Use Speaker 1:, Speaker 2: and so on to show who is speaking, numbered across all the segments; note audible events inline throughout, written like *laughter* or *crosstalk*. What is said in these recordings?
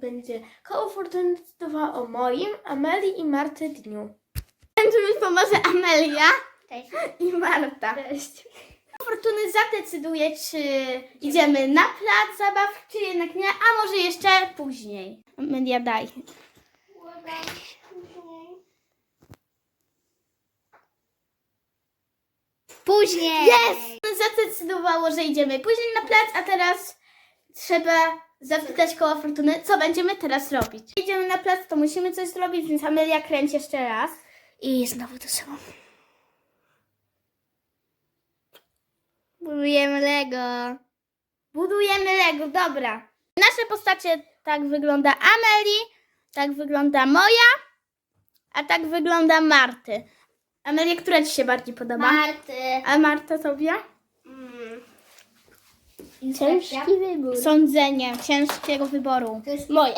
Speaker 1: będzie koło fortuny decydowała o moim, Amelii i Marty dniu. Będzie mi pomoże Amelia
Speaker 2: Cześć.
Speaker 1: i Marta.
Speaker 2: Cześć.
Speaker 1: Koło fortuny zadecyduje, czy idziemy na plac zabaw, czy jednak nie, a może jeszcze później. Amelia, daj.
Speaker 2: Później.
Speaker 1: Jest! Zadecydowało, że idziemy później na plac, a teraz trzeba zapytać koło fortuny, co będziemy teraz robić. Idziemy na plac, to musimy coś zrobić, więc Amelia kręci jeszcze raz.
Speaker 2: I znowu to samo. Budujemy Lego.
Speaker 1: Budujemy Lego, dobra. Nasze postacie tak wygląda Ameli, tak wygląda moja, a tak wygląda Marty. Amelia, która Ci się bardziej podoba?
Speaker 2: Marty.
Speaker 1: a Marta tobie? Ciężki
Speaker 2: wybór.
Speaker 1: Sądzenie ciężkiego wyboru.
Speaker 2: To jest
Speaker 1: Moje.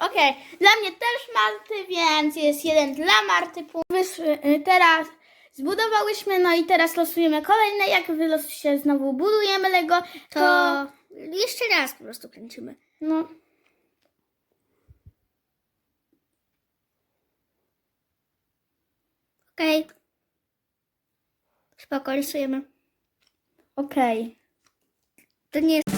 Speaker 1: Okej, dla mnie też Marty, więc jest jeden dla Marty. punkt. Y, teraz zbudowałyśmy, no i teraz losujemy kolejne. Jak wylosu się znowu budujemy Lego, to,
Speaker 2: To jeszcze raz po prostu kręcimy.
Speaker 1: no,
Speaker 2: Okej. Spoko, rysujemy.
Speaker 1: okej.
Speaker 2: To nie jest...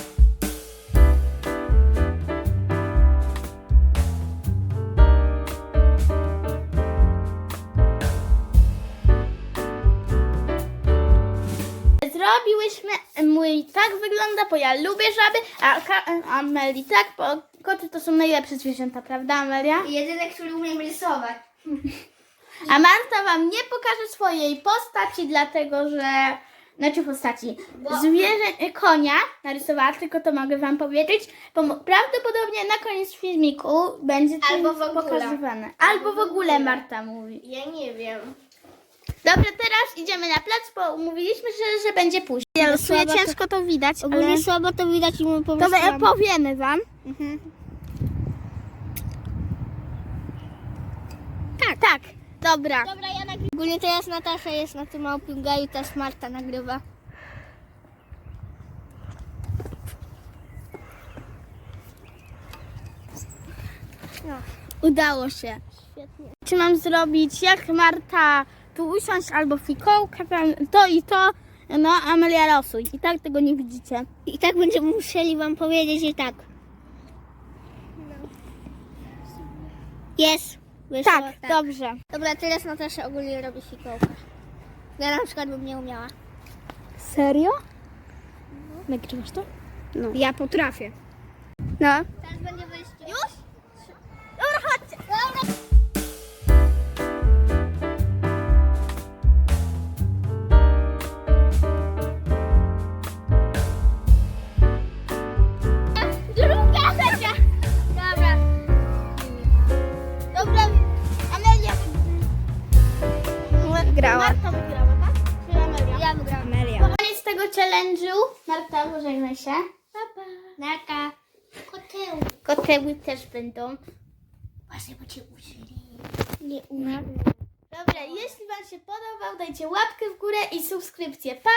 Speaker 1: Zrobiłyśmy, mój tak wygląda, bo ja lubię żaby, a Ka- Ameli tak, bo koty to są najlepsze zwierzęta, prawda Amelia?
Speaker 2: Jedyny, który umiem rysować. *laughs*
Speaker 1: A Marta wam nie pokaże swojej postaci, dlatego że. Znaczy postaci.
Speaker 2: Bo-
Speaker 1: Zwierzę, konia narysowała, tylko to mogę wam powiedzieć. Bo prawdopodobnie na koniec filmiku będzie to
Speaker 2: Albo w ogóle.
Speaker 1: pokazywane. Albo w ogóle Marta mówi.
Speaker 2: Ja nie wiem.
Speaker 1: Dobra, teraz idziemy na plac, bo umówiliśmy się, że będzie później. Ja losuję,
Speaker 2: słabo to-
Speaker 1: ciężko to widać,
Speaker 2: Ogólnie
Speaker 1: ale
Speaker 2: słabo to widać i my po
Speaker 1: to
Speaker 2: prostu... mam-
Speaker 1: powiemy wam.
Speaker 2: Mhm.
Speaker 1: Tak, tak. Dobra.
Speaker 2: Dobra, ja. Ogólnie teraz Natasza jest na tym małpim gaju, teraz Marta nagrywa. No,
Speaker 1: Udało się.
Speaker 2: świetnie.
Speaker 1: Czy mam zrobić jak Marta tu usiąść albo fikołka, to i to, no Amelia losuj. I tak tego nie widzicie.
Speaker 2: I tak będziemy musieli wam powiedzieć i tak. Jest. Wyszło,
Speaker 1: Tak, dobrze.
Speaker 2: Dobra, teraz Natasza ogólnie robi fikołka. Ja na przykład bym nie umiała.
Speaker 1: Serio? Nagrywasz to?
Speaker 2: No.
Speaker 1: Ja potrafię. No.
Speaker 2: Teraz będzie
Speaker 1: wygrała. Marta wygrała, tak? Czy Amelia?
Speaker 2: Ja wygrałam.
Speaker 1: Amelia. Koniec tego challenge'u. Marta, pożegnaj się.
Speaker 2: Papa. Naka. Koteł.
Speaker 1: Koteły też będą.
Speaker 2: Właśnie, bo cię użyli.
Speaker 1: Nie umiem. Dobra, jeśli Wam się podobał, dajcie łapkę w górę i subskrypcję. Pa!